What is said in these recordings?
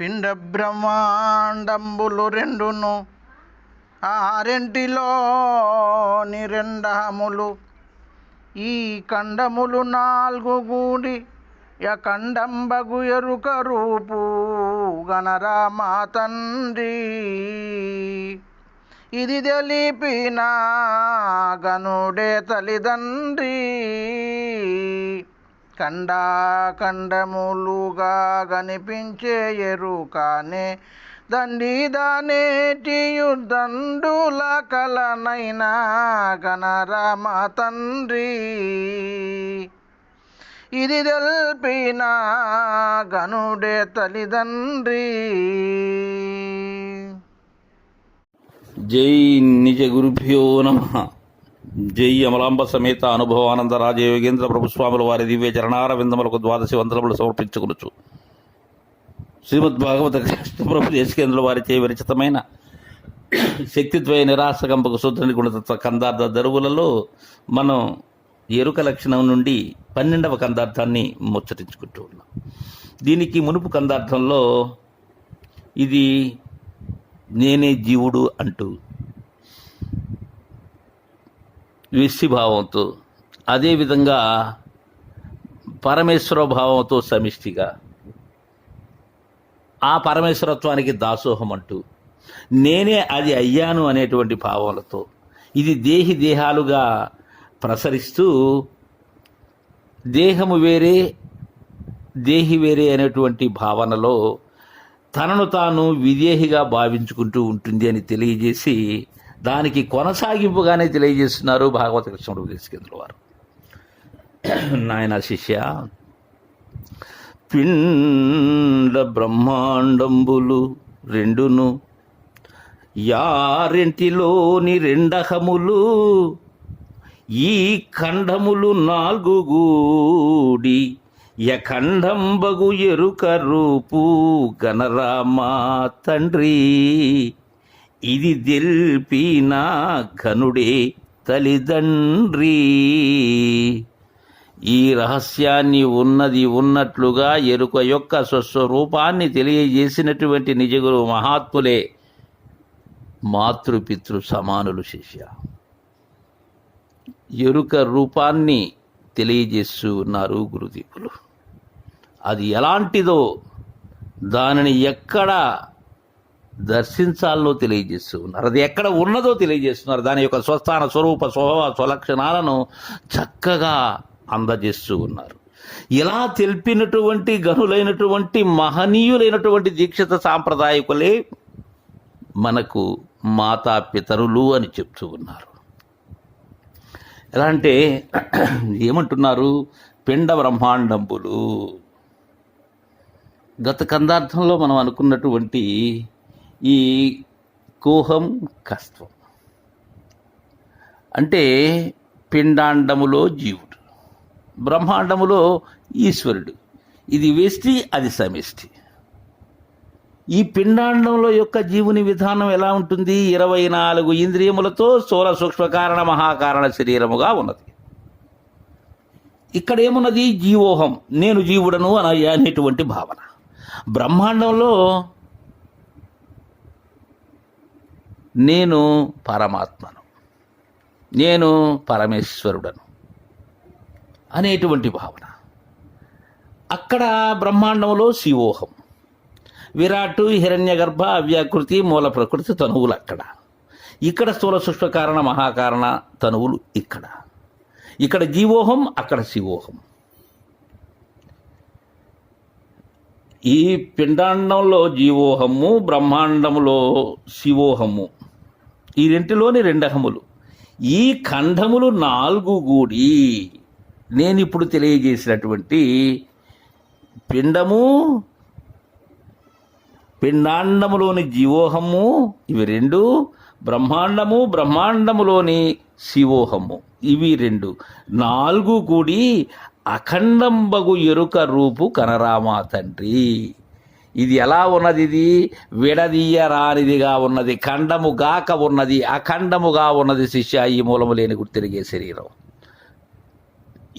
పిండ బ్రహ్మాండంబులు రెండును ఆరెంటిలోని రెండములు. ఈ కండములు నాలుగు గూడి యఖండంబగు ఎరుక రూపు గణరామా తండ్రి. ఇది తెలిపిన గనుడే తల్లిదండ్రి. ఖండాఖండములుగా కనిపించే ఎరుకానే దండిదానేటి దండుల కలనైనా గణరామ తండ్రి. ఇది తెల్పిన గనుడే తల్లిదండ్రి. జై నిజ గురుభ్యో నమ. జై అమలాంబ సమేత అనుభవానంద రాజయోగేంద్ర ప్రభుస్వాముల వారి దివ్య చరణారవిందములకు ద్వాదశి వందనములు సమర్పించుకొనొచ్చు శ్రీమద్ భాగవత కృష్ణ ప్రభు దేశకేంద్రుల వారిచే విరచితమైన శక్తిత్వయ నిరాశకంపక శుద్ధని గుణతత్వ కందార్థ దరువులలో మనం ఎరుక లక్షణం నుండి పన్నెండవ కందార్థాన్ని ముచ్చటించుకుంటూ ఉన్నాం. దీనికి మునుపు కందార్థంలో ఇది నేనే జీవుడు అంటూ విశ్వభావంతో అదేవిధంగా పరమేశ్వర భావంతో సమిష్టిగా. ఆ పరమేశ్వరత్వానికి దాసోహం అంటూ నేనే అది అయ్యాను అనేటువంటి భావనలతో ఇది దేహి దేహాలుగా ప్రసరిస్తూ దేహము వేరే దేహి వేరే అనేటువంటి భావనలో తనను తాను విదేహిగా భావించుకుంటూ ఉంటుంది అని తెలియజేసి దానికి కొనసాగింపుగానే తెలియజేస్తున్నారు భాగవత కృష్ణుడు తీసుకెందుల వారు. నాయన శిష్య పిండ బ్రహ్మాండంబులు రెండును యారెంటిలోని రెండహములు ఈ ఖండములు నాలుగు గూడి యఖండంబగు ఎరుక రూపు గణరామా తండ్రి. ఇది దెల్పిన ఘనుడే తల్లిదండ్రి. ఈ రహస్యాన్ని ఉన్నది ఉన్నట్లుగా ఎరుక యొక్క స్వస్వరూపాన్ని తెలియజేసినటువంటి నిజగురు మహాత్ములే మాతృపితృ సమానులు శిష్య. ఎరుక రూపాన్ని తెలియజేస్తూ ఉన్నారు గురుదీపులు అది ఎలాంటిదో దానిని ఎక్కడ దర్శించాలో తెలియజేస్తూ ఉన్నారు. అది ఎక్కడ ఉన్నదో తెలియజేస్తున్నారు. దాని యొక్క స్వస్థాన స్వరూప స్వభావ స్వలక్షణాలను చక్కగా అందజేస్తూ ఉన్నారు. ఇలా తెలిపినటువంటి గనులైనటువంటి మహనీయులైనటువంటి దీక్షిత సాంప్రదాయకులే మనకు మాతా పితరులు అని చెప్తూ ఉన్నారు. ఎలా అంటే ఏమంటున్నారు? పిండ బ్రహ్మాండంబులు. గత కందార్థంలో మనం అనుకున్నటువంటి ఈ కోహం కస్త్వం. అంటే పిండాండములో జీవుడు బ్రహ్మాండములో ఈశ్వరుడు. ఇది వేష్టి అది సమిష్టి. ఈ పిండాండంలో యొక్క జీవుని విధానం ఎలా ఉంటుంది? ఇరవై నాలుగు ఇంద్రియములతో సూర సూక్ష్మ కారణ మహాకారణ శరీరముగా ఉన్నది. ఇక్కడ ఏమున్నది? జీవోహం నేను జీవుడను అని అనేటువంటి భావన. బ్రహ్మాండంలో నేను పరమాత్మను. నేను పరమేశ్వరుడను. అనేటువంటి భావన. అక్కడ బ్రహ్మాండంలో శివోహం. విరాటు హిరణ్యగర్భ అవ్యాకృతి మూల ప్రకృతి తనువులు అక్కడ. ఇక్కడ స్థూల సృష్టి కారణ మహాకారణ తనువులు ఇక్కడ. ఇక్కడ జీవోహం అక్కడ శివోహం. ఈ పిండాండంలో జీవోహము బ్రహ్మాండములో శివోహము. ఈ రెంటిలోని రెండహములు. ఈ ఖండములు నాలుగు గూడి నేను ఇప్పుడు తెలియజేసినటువంటి పిండము పిండాండములోని జీవోహము ఇవి రెండు. బ్రహ్మాండము బ్రహ్మాండములోని శివోహము ఇవి రెండు. నాలుగు కూడి అఖండంబగు ఎరుక రూపు కనరామా తండ్రి. ఇది ఎలా ఉన్నది ఇది? విడదీయరానిదిగా ఉన్నది ఖండము గాక ఉన్నది అఖండముగా ఉన్నది శిష్య ఈ మూలము లేని గుర్తిరిగే శరీరం.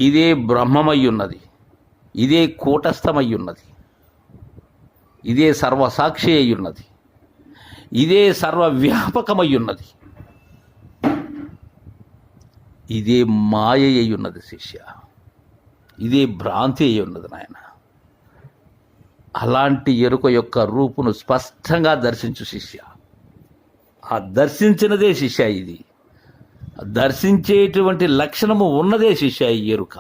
ఇదే బ్రహ్మమై ఉన్నది ఇదే కూటస్థమై ఉన్నది ఇదే సర్వసాక్షి అయి ఉన్నది ఇదే సర్వవ్యాపకమై ఉన్నది ఇదే మాయ అయి ఉన్నది శిష్య ఇదే భ్రాంతి అయి ఉన్నది నాయన. అలాంటి ఎరుక యొక్క రూపును స్పష్టంగా దర్శించు శిష్య. ఆ దర్శించినదే శిష్య ఇది. దర్శించేటువంటి లక్షణము ఉన్నదే శిష్య ఈ ఎరుక.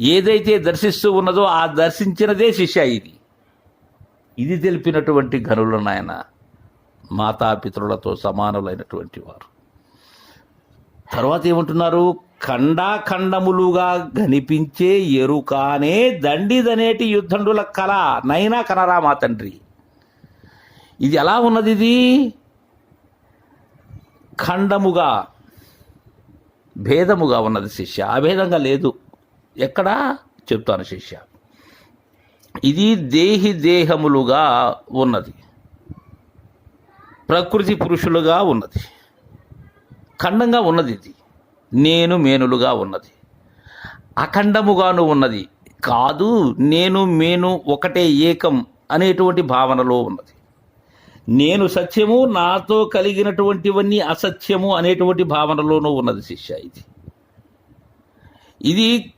ఏదైతే దర్శిస్తూ ఉన్నదో ఆ దర్శించినదే శిష్య ఇది. ఇది తెలిపినటువంటి గనులు నాయన మాతాపితరులతో సమానులైనటువంటి వారు. తర్వాత ఏమంటున్నారు? ఖండాఖండములుగా కనిపించే ఎరుకానే దండిదనేటి యుద్ధండుల కళ. నైనా కనరా మా తండ్రి. ఇది ఎలా ఉన్నది ఇది ఖండముగా భేదముగా ఉన్నది శిష్య. అభేదంగా లేదు. ఎక్కడా? చెప్తాను శిష్య. ఇది దేహి దేహములుగా ఉన్నది. ప్రకృతి పురుషులుగా ఉన్నది. ఖండంగా ఉన్నది ఇది. నేను మేనులుగా ఉన్నది. అఖండముగాను ఉన్నది. కాదు నేను మేను ఒకటే ఏకం అనేటువంటి భావనలో ఉన్నది. నేను సత్యము నాతో కలిగినటువంటివన్నీ అసత్యము అనేటువంటి భావనలోనూ ఉన్నది శిష్య ఇది. ఇది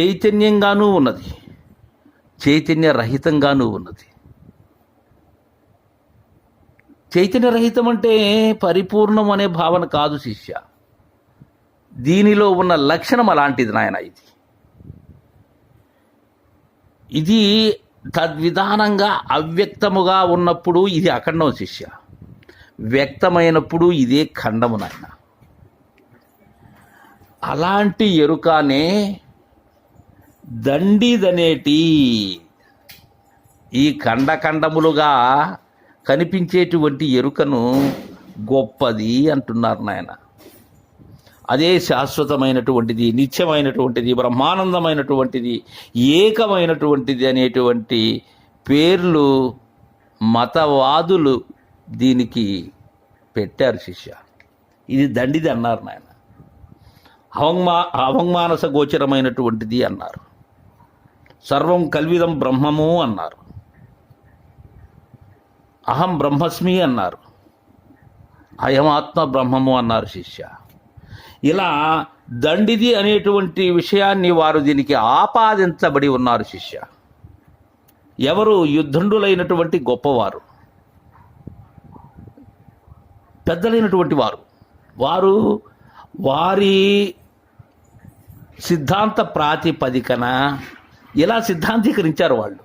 చైతన్యంగానూ ఉన్నది. చైతన్య రహితంగానూ ఉన్నది. చైతన్య రహితం అంటే పరిపూర్ణం అనే భావన కాదు శిష్య. దీనిలో ఉన్న లక్షణం అలాంటిది నాయన ఇది. ఇది తద్విధానంగా అవ్యక్తముగా ఉన్నప్పుడు ఇది అఖండం శిష్య. వ్యక్తమైనప్పుడు ఇదే ఖండము నాయన. అలాంటి ఎరుకనే దండిదనేటి ఈ ఖండఖండములుగా కనిపించేటువంటి ఎరుకను గొప్పది అంటున్నారు నాయన. అదే శాశ్వతమైనటువంటిది నిత్యమైనటువంటిది బ్రహ్మానందమైనటువంటిది ఏకమైనటువంటిది అనేటువంటి పేర్లు మతవాదులు దీనికి పెట్టారు శిష్య. ఇది దండిది అన్నారు నాయన. అవమాన అవమానస గోచరమైనటువంటిది అన్నారు. సర్వం కల్విదం బ్రహ్మము అన్నారు. అహం బ్రహ్మస్మి అన్నారు. అయమాత్మ బ్రహ్మము అన్నారు శిష్య. ఇలా దండిది అనేటువంటి విషయాన్ని వారు దీనికి ఆపాదించబడి ఉన్నారు శిష్య. ఎవరు యుద్ధండులైనటువంటి గొప్పవారు పెద్దలైనటువంటి వారు వారు వారి సిద్ధాంత ప్రాతిపదికన ఇలా సిద్ధాంతీకరించారు వాళ్ళు.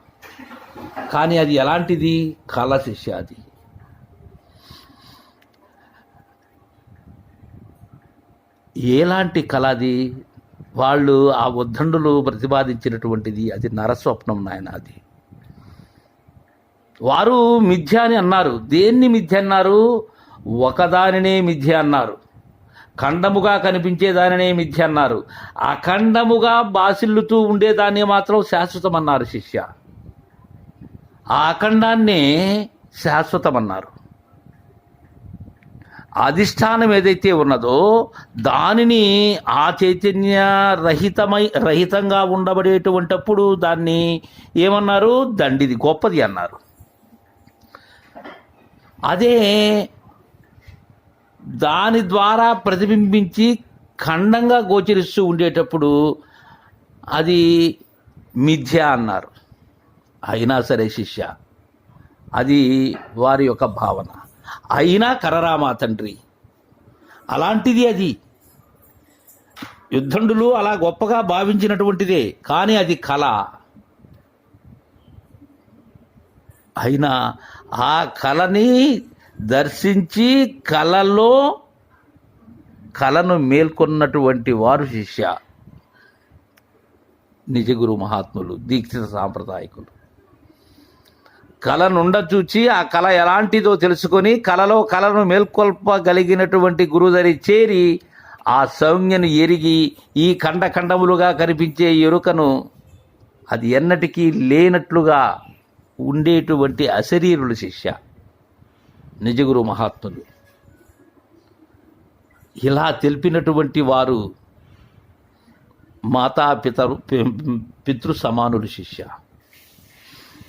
కానీ అది ఎలాంటిది? కళ శిష్య అది. ఎలాంటి కళ అది వాళ్ళు ఆ ఉద్దండులు ప్రతిపాదించినటువంటిది? అది నరస్వప్నం నాయన అది. వారు మిథ్య అని అన్నారు. దేన్ని మిథ్య అన్నారు? ఒకదానినే మిథ్య అన్నారు. ఖండముగా కనిపించే దానినే మిథ్య అన్నారు. అఖండముగా బాసిల్లుతూ ఉండేదాన్ని మాత్రం శాశ్వతం అన్నారు శిష్య. ఆ అఖండాన్నే శాశ్వతమన్నారు. అధిష్టానం ఏదైతే ఉన్నదో దానిని ఆ చైతన్య రహితమై రహితంగా ఉండబడేటువంటప్పుడు దాన్ని ఏమన్నారు? దండిది గొప్పది అన్నారు. అదే దాని ద్వారా ప్రతిబింబించి ఖండంగా గోచరిస్తూ ఉండేటప్పుడు అది మిథ్య అన్నారు. అయినా సరే శిష్య అది వారి యొక్క భావన. అయినా కరరామా తండ్రి? అలాంటిది అది. యుద్ధండులు అలా గొప్పగా భావించినటువంటిదే కానీ అది కళ. అయినా ఆ కళని దర్శించి కళలో కళను మేల్కొన్నటువంటి వారు శిష్య. నిజగురు మహాత్ములు దీక్షిత సాంప్రదాయకులు. కళనుండ చూచి ఆ కళ ఎలాంటిదో తెలుసుకొని కళలో కళను మేల్కొల్పగలిగినటువంటి గురుదరి చేరి ఆ సౌజ్ఞను ఎరిగి ఈ ఖండఖండములుగా కనిపించే ఎరుకను అది ఎన్నటికీ లేనట్లుగా ఉండేటువంటి అశరీరులు శిష్య నిజగురు మహాత్ములు. ఇలా తెలిపినటువంటి వారు మాతా పితరు పితృ సమానులు శిష్య.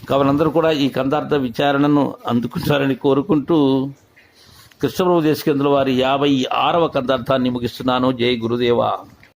కావున కూడా ఈ కందార్థ విచారణను అందుకుంటారని కోరుకుంటూ కృష్ణప్రభు దేశకేంద్రుల వారి యాభై ఆరవ కందార్థాన్ని ముగిస్తున్నాను. జై గురుదేవా.